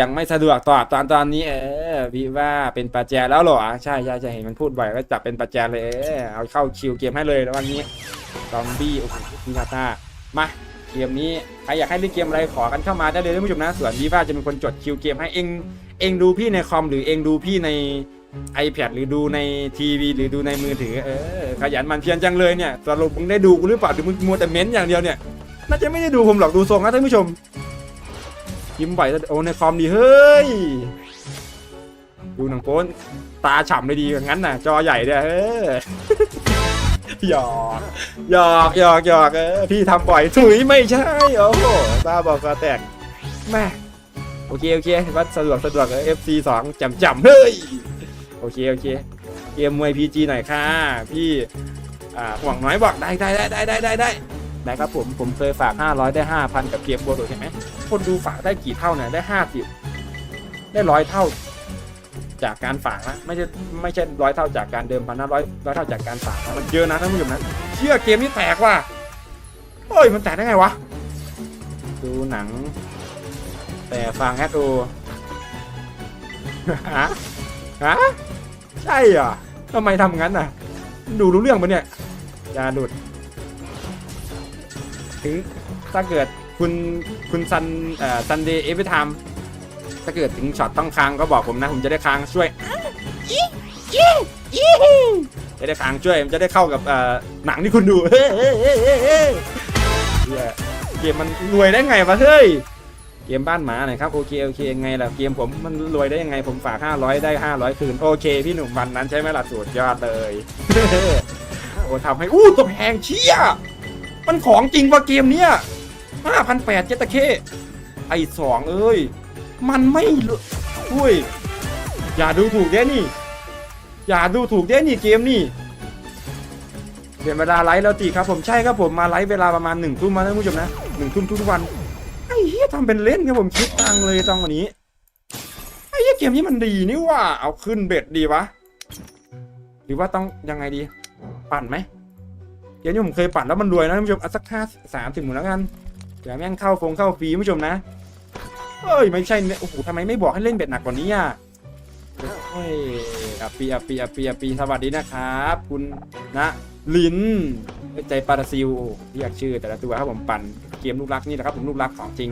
ยังไม่สะดวกตอบตอนตอนนี้ เออพี่ว่าเป็นปัจแจแล้วเหรอใช่ใช่ใช่เห็นมันพูดบ่อยก็จับเป็นปัจแจเลยเออเอาเข้าคิวเกมให้เลยแล้ววันนี้ซอมบี้โอ้โหพี่นาตามาเกมนี้ใครอยากให้เล่นเกมอะไรขอกันเข้ามาได้เลยท่านผู้ชมนะส่วนพี่ว่าจะเป็นคนจดคิวเกมให้เองเองดูพี่ในคอมหรือเองดูพี่ใน iPad หรือดูในทีวี หรือดูในมือถือเออขยันมันเพียรจังเลยเนี่ยสรุปมึงได้ดูกูหรือเปล่าหรือมึงมัวแต่เม้นอย่างเดียวเนี่ยน่าจะไม่ได้ดูผมหรอกดูทรงนะท่านผู้ชม ยิ้มไหวแล้โอ้ในคอมดีเฮ้ย ดูหนังโป้นตาฉ่ำเลยดีอย่างนั้นน่ะ จอใหญ่เนี่ยเฮ้ยหยอกหยอกหยอกหยอกเออพี่ทำบ่อยถุยไม่ใช่ โอ้โหตาบอกกาแตกแม่โอเค โอเควัดสะดวกสะดวกเอฟซีสองจำจำเฮ้ย โอเค โอเค เกมมวยพีจีหน่อยค่ะ พี่อ่าห่วงน้อยบอกได้ได้ได้ได้ได้ได้ได้ครับผมผมเคยฝาก 500 ได้ 5,000 กับเกมโบโดใช่ไหม คนดูฝากได้กี่เท่าเนี่ยได้ห้าสิบได้ร้อยเท่า จากการฝากนะไม่ใช่ไม่ใช่ร้อยเท่าจากการเดิมพันนะร้อยร้อยเท่าจากการฝากนะมันเยอะนะท่านผู้ชมนะเชื่อเกมนี้แตกว่ะเฮ้ยมันแตกได้ไงวะดูหนัง แต่ฟังแอดโอฮะฮะใช่เหรอทำไมทำงั้นน่ะ ดูรู้เรื่องปะเนี่ยอย่าหลุดถึงถ้าเกิด คุณคุณซันเอ่อซันเดย์เอฟไทม์ถ้าเกิดถึงช็อตต้องค้างก็บอกผมนะ ผมจะได้ค้างช่วยจะได้ค้างช่วยมันจะได้เข้ากับเอ่อหนังที่คุณดูเฮ้ยเฮ้ยเฮ้ยเฮ้ยเกมมันรวยได้ไงวะเฮ้ยเกมบ้านหมาหน่อยครับโอเคโอเคไงล่ะเกมผมมันรวยได้ยังไงผมฝาก 500 ได้ 500 คืน โอเค พี่หนุ่มวันนั้นใช่ไหมล่ะสุดยอดเลยโอ้ทำให้อู้ตัวแพงเชี่ยมันของจริงว่ะเกมเนี้ย ห้าพันแปดเจตะเคไอ้สองเอ้ย มันไม่อุ้ย อย่าดูถูกเด้นี่ อย่าดูถูกเด้นี่เกมนี่เปลี่ยนเวลาไลฟ์แล้วตีครับผมใช่ครับผมมาไลฟ์เวลาประมาณหนึ่งทุ่มมาท่านผู้ชมนะหนึ่งทุ่มทุกวันไอ้เหี้ยทำเป็นเล่นครับผมคิดตังเลยตอนวันนี้ไอ้เหี้ยเกมนี้มันดีนี่ว่า เอาขึ้นเบ็ดดีวะหรือว่าต้องยังไงดี ปั่นไหมเกมนี้ผมเคยปั่นแล้วมันรวยนะท่านผู้ชมเอาสักห้าสามถึงหมื่นแล้วกัน เดี๋ยวแม่งเข้าฟงเข้าฟรีผู้ชมนะเอ้ยไม่ใช่เนี่ยโอ้โหทำไมไม่บอกให้เล่นเบ็ดหนักกว่านี้อะเฮ้ยอัปปีอัปปีอัปปีอัปีสวัสดีนะครับ คุณนะลินใจปาราซิลเรียกชื่อ แต่ละตัวครับผมปั่นเกมลูกรักนี่แหละครับผมลูกรักของจริง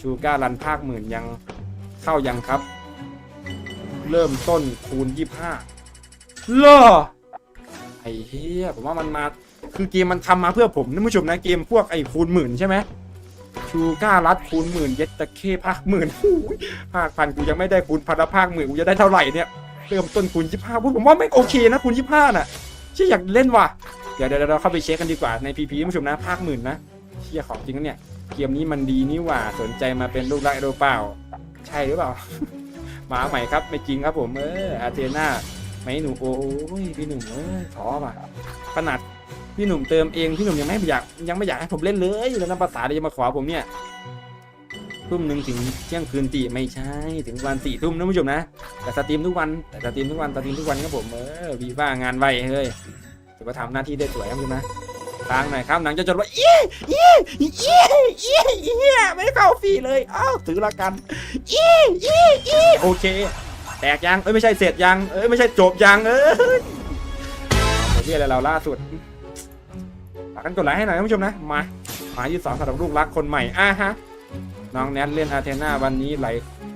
ชูก้ารันภาคหมื่นยังเข้ายังครับ เริ่มต้นคูณยี่ห้าเลอไอ้เหี้ยผมว่ามันมา คือเกมมันทำมาเพื่อผมนะผู้ชมนะเกมพวกไอ้คูณหมื่นใช่ไหมชูก้ารัดคูณหมื่นเย็ดตะเคภาคหมื่นหูยภาคพันกูยังไม่ได้คูณพันละภาคหมื่นกูจะได้เท่าไหร่เนี่ยเริ่มต้นคูณยี่ห้าผมว่าไม่โอเคนะคูณยี่ห้าน่ะชี่อยากเล่นว่ะเดี๋ยวเดี๋ยวเราเข้าไปเช็คกันดีกว่าในพีพีผู้ชมนะภาคหมื่นนะเชี่ยของจริงนะเนี่ยเกมนี้มันดีนี่หว่าสนใจมาเป็นลูกรักไอโดเปล่า ใช่หรือเปล่ามาใหม่ครับไม่จริงครับผมเอออาเทน่าไม่หนูโอ้ยพี่หนุ่มเออขอป่ะขนาด พี่หนุ่มเติมเองพี่หนุ่มยังไม่อยากยังไม่อยากให้ผมเล่นเลยแล้วน้ำภาษาเลยจะมาขอผมเนี่ยทุ่มหนึ่งถึงเที่ยงคืนตีไม่ใช่ถึงวันสี่ทุ่มนะผู้ชมนะแต่สตรีมทุกวันแต่สตรีมทุกวันสตรีมทุกวันครับผมเออวีว่างานไวเฮ้ยถือว่าทำหน้าที่ได้สวยครับคุณนะทางหน่อยครับหนังจะจดว่าอี้อี้อี้อี้อี้ไม่เข้าฟรีเลยอ้าวถือละกันอี้อี้อี้โอเค แตกยังเอ้ยไม่ใช่เสร็จยังเอ้ยไม่ใช่จบยังเอ้ยเอาเรียกอะไรเราล่าสุด ฝากกันกดไลค์ให้หน่อยท่านผู้ชมนะ มาหมาที่สองสำหรับลูกรักคนใหม่อะฮะ น้องแนทเล่นอาเทนาวันนี้ไหล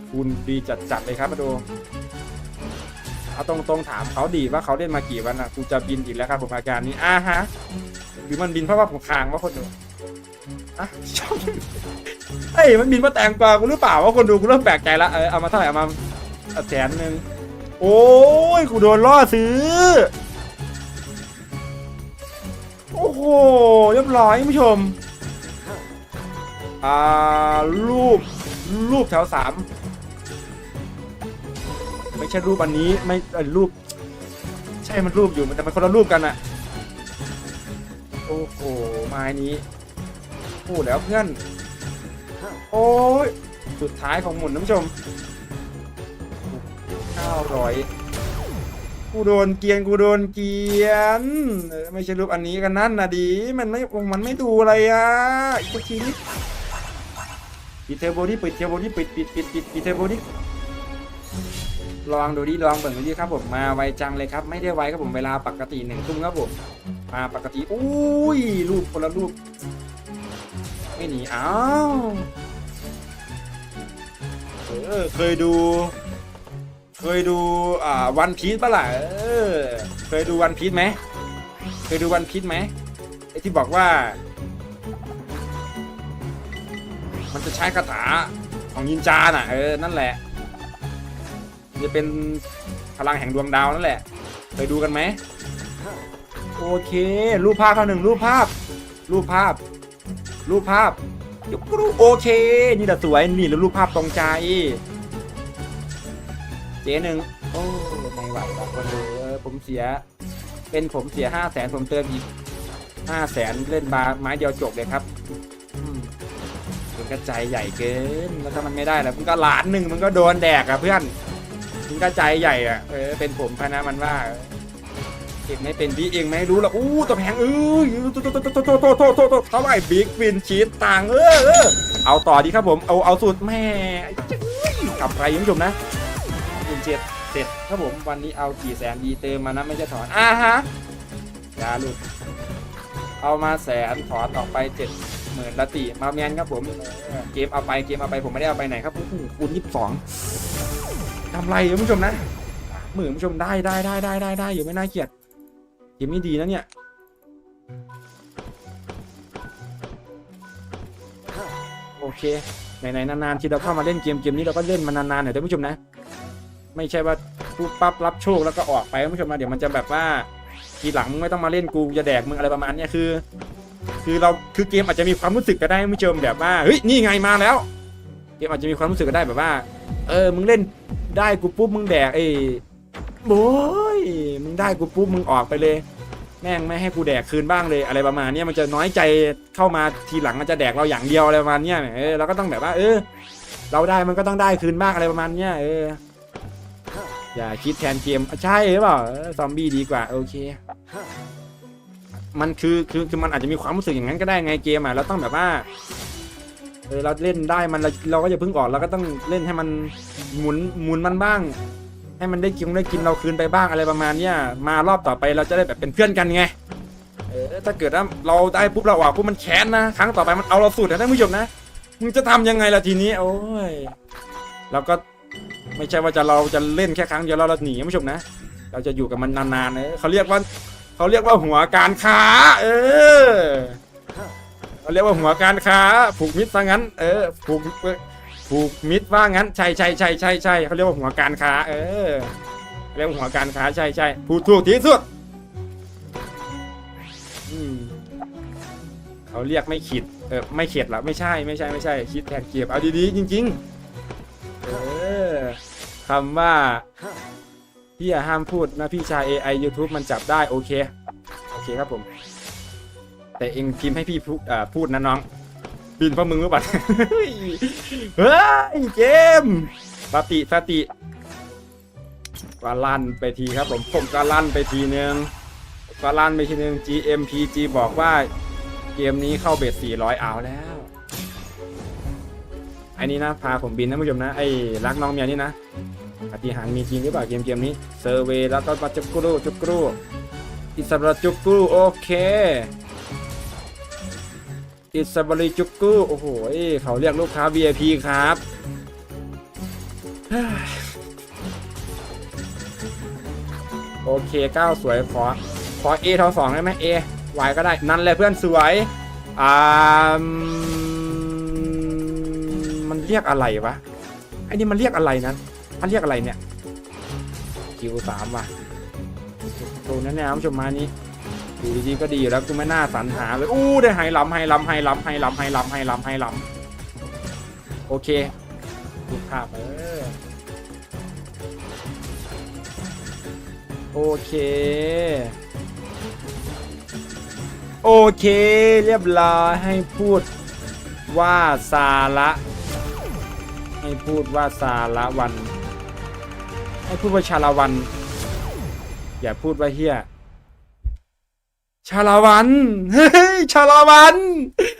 คูณดีจัดๆเลยครับมาดูเอาตรงๆถามเขาดีว่าเขาเล่นมากี่วันอะกูจะบินอีกแล้วครับผมอาการนี้อะฮะหรือมันบินเพราะว่าผมคางว่าคนดูอะชอบเฮ้ยมันบินมาแต่งกว่ากูหรือเปล่าว่าคนดูกูเริ่มแปลกใจละเออเอามาเท่าไหร่เอามาแสนหนึ่งโอ้ยกูโดนล่อซื้อ หเรียบร้อยท่ผู้ชม อ่า รูป รูปแถวสามไม่ใช่รูปอันนี้ไม่เอ่อรูป ใช่มันรูปอยู่มันแต่มันคนละรูปกันอะโอ้โหไม้นี้พูดแล้วเพื่อน โอ้ย สุดท้ายของหมุนท่านผู้ชมเกูโดนเกียนกูโดนเกียนไม่ใช่รูปอันนี้กันนั่นนะดี มันไม่มันไม่ดูอะไรอะอีกทีนี้ปิดเทอร์โบดิปิดเทอร์โบดิปิดปิดปิดปิดปิดเทอร์โบดิลองดูดิลองเบิ่งดูดิครับผมมาไวจังเลยครับ ไม่ได้ไวครับผมเวลาปกติหนึ่งทุ่มครับผมมาปกติอุ้ยรูปคนละรูปไม่หนีอ้าวเออเคยดู เคยดูอ่าวันพีซปะล่ะเออเคยดูวันพีซไหมเคยดูวันพีซไหมไอที่บอกว่า มันจะใช้คาถาของนินจาน่ะเออนั่นแหละจะเป็นพลังแห่งดวงดาวนั่นแหละ เคยดูกันไหมโอเค รูปภาพเท่าหนึ่งรูปภาพ รูปภาพ รูปภาพยกรูโอเค นี่แหละสวยนี่แล้วรูปภาพตรงใจ เจ๊หนึ่งโอ้ไม่ไหวแล้วคนดูเออผมเสีย เป็นผมเสียห้าแสนผมเติมอีกห้าแสนเล่นบาร์ไม้เดียวจบเลยครับมมันก็ใจใหญ่เกินแล้วถ้ามันไม่ได้แล้วมันก็หลานหนึ่งมันก็โดนแดกอะเพื่อนมันก็ใจายใหญ่อะเออเป็นผมพนะมันว่าเก็บไม่เป็นพี่เองไม่รู้หรอกอู้ตัวแพงเออโตโตโตโตโตโตโตโตโตเท่าไหร่บิ๊กวินชีสต่างเออเอาต่อดีครับผมเอาเอาสุดแม่กับใครคุณผู้ชมนะ เจ็ดเสร็จครับผมวันนี้เอากี่แสนดีเติมมานะไม่ใช่ถอนอ่าฮะยาลูกเอามาแสนถอนออกไปเจ็ดหมื่นละติมาแมนครับผมเกมเอาไปเกมเอาไปผมไม่ได้เอาไปไหนครับคูณยี่สิบสองทำไรคุณผู้ชมนะหมื่นผู้ชมได้ได้ได้ได้ได้ได้อยู่ไม่น่าเกลียดเกมนี้ดีนะเนี่ยโอเคไหนๆนานๆที่เราเข้ามาเล่นเกมเกมนี้เราก็เล่นมานานๆหน่อยท่านผู้ชมนะ ไม่ใช่ว่าปุ๊บปั๊บรับโชคแล้วก็ออกไปผู้ชมนะเดี๋ยวมันจะแบบว่าทีหลังไม่ต้องมาเล่นกูจะแดกมึงอะไรประมาณเนี้ยคือ คือเราคือเกมอาจจะมีความรู้สึกก็ได้ไม่เชิมแบบว่าเฮ้ยนี่ไงมาแล้วเกมอาจจะมีความรู้สึกก็ได้แบบว่า เออมึงเล่นได้กูปุ๊บมึงแดกไอ้โบยมึงได้กูปุ๊บมึงออกไปเลย แม่งไม่ให้กูแดกคืนบ้างเลยอะไรประมาณเนี้ยมันจะน้อยใจเข้ามาทีหลังมันจะแดกเราอย่างเดียวอะไรประมาณเนี้ยเออเราก็ต้องแบบว่า เออ เราได้มันก็ต้องได้คืนบ้างอะไรประมาณเนี้ยเออ อย่าคิดแทนเกมใช่หรือเปล่าซอมบี้ดีกว่าโอเค มันคือคือคือมันอาจจะมีความรู้สึกอย่างนั้นก็ได้ไงเกมอะเราต้องแบบว่าเออเราเล่นได้มันเราเราก็จะพิ่งออกเราก็ต้องเล่นให้มันหมุนหมุนมันบ้าง ให้มันได้กินได้กินเราคืนไปบ้างอะไรประมาณเนี้ยมารอบต่อไปเราจะได้แบบเป็นเพื่อนกันไงเออถ้าเกิดว่าเราได้ปุ๊บเราออกปุ๊บมันแค้นนะครั้งต่อไปมันเอาเราสุดนะท่านผู้ชมนะมึงจะทำยังไงล่ะทีนี้โอ้ยเราก็ ไม่ใช่ว่าจะเราจะเล่นแค่ครั้งเดียวแล้วเราหนีผู้ชมนะ เราจะอยู่กับมันนานๆเออเขาเรียกว่าเขาเรียกว่าหัวการค้า เออเขาเรียกว่าหัวการค้า ผูกมิตรซะงั้น เออผูกผูกมิตรว่างั้นใช่ใช่ใช่ใช่ใช่เขาเรียกว่าหัวการค้า เออเรียกว่าหัวการค้าใช่ใช่พูดถูกที่สุดเขาเรียกไม่ขิดเออไม่เข็ดหรอไม่ใช่ไม่ใช่ไม่ใช่คิดแทนเกียบเอาดีๆจริง ๆ เออ คำว่าพี่อย่าห้ามพูดนะพี่ชาย AI YouTube มันจับได้โอเค โอเคครับผม แต่เองพิมพ์ให้พี่พูดพูดนะน้อง บินเพราะมึงหรือเปล่าเฮ้ยเกมสติสติก็ลั่นไปทีครับผมผมก็ลั่นไปทีนึงก็ลั่นไปทีนึง GMPG บอกว่าเกมนี้เข้าเบส400เอาแล้วไอ้นี่นะพาผมบินนะผู้ชมนะไอ้รักน้องเมียนี่นะ ปฏิหารมีจริงหรือเปล่าเกมเกมนี้เซอร์เวย์แล้วก็มาจุกกรูจุกกรูอิสระจุกกรูโอเค อิสบริจุกกรูโอ้โหเขาเรียกลูกค้า VIP ครับโอเคก้าวสวยขอ ขอ A เท่าสองได้ไหม A Y ก็ได้ นั่นแหละเพื่อนสวย อ่า มันเรียกอะไรวะไอ้นี่มันเรียกอะไรนั้น มันเรียกอะไรเนี่ยคิวสามว่ะโอ้นั่นน่คุณผู้ชมมานี้อยู่ดีๆก็ดีอยู่แล้วกูไม่น่าสรรหาเลยอู้ได้ไฮล้ำไฮล้ำไฮล้ำไฮล้ำไฮล้ำไฮล้ำไฮล้ำโอเคดูภาพเออโอเค โอเค เรียบร้อยให้พูดว่าซาระ ให้พูดว่าซาละวัน ให้พูดว่าชาลาวัน อย่าพูดว่าเฮียชาลาวันเฮ้ยชาลาวัน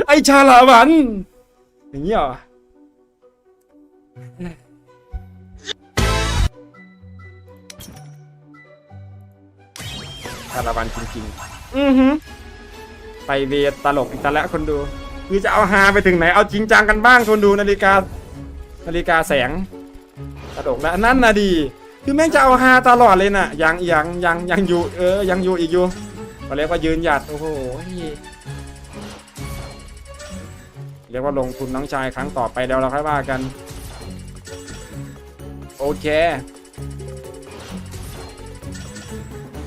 ไอชาลาวัน อย่างนี้เหรอชาลาวันจริงๆ อือฮึไปเวตลกอีกแล้วคนดู คือจะเอาฮาไปถึงไหน เอาจริงจังกันบ้างคนดูนาฬิกา นาฬิกาแสงตลกแล้วนั่นนะดี คือแม่งจะเอาฮาตลอดเลยน่ะ ยังยังยังยังอยู่ เออ ยังอยู่อีกอยู่เขาเรียกว่ายืนหยัด โอ้โห เรียกว่าลงทุนน้องชายครั้งต่อไปเดี๋ยวเราค่อยว่ากัน โอเค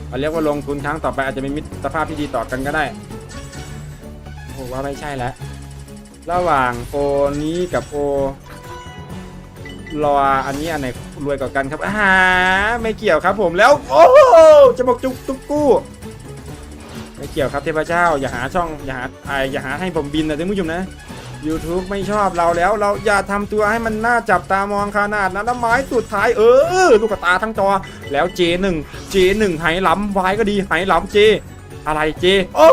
เราเรียกว่าลงทุนครั้งต่อไปอาจจะมีมิตรภาพที่ดีต่อกันก็ได้ โอ้โหว่าไม่ใช่แล้ว ระหว่างโอนี้กับโอรออันนี้อันไหน รวยกว่ากันครับอ่าไม่เกี่ยวครับผมแล้ว โอ้จะบอกจุกตุกกู้ไม่เกี่ยวครับเทพเจ้า อย่าหาช่องอย่าหาไออย่าหาให้ผมบินนะท่านผู้ชมนะ YouTube ไม่ชอบเราแล้ว เราอย่าทำตัวให้มันน่าจับตามองขนาดนั้นแล้วไม้สุดท้ายเออลูกกระตาทั้งจอแล้ว J1 J1 ไหล้ำวายก็ดีไหล้ำ J อะไร J โอ้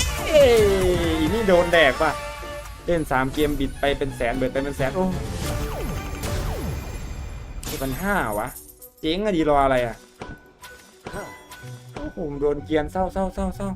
ยนี่โดนแดกป่ะเล่น 3 เกมบิดไปเป็นแสนเบิดไปเป็นแสนโอ้ เป็นห้าวะ เจ๊งอะดีรออะไรอะโอ้โหโดนเกียนเศร้าเศร้าเศร้าเศร้า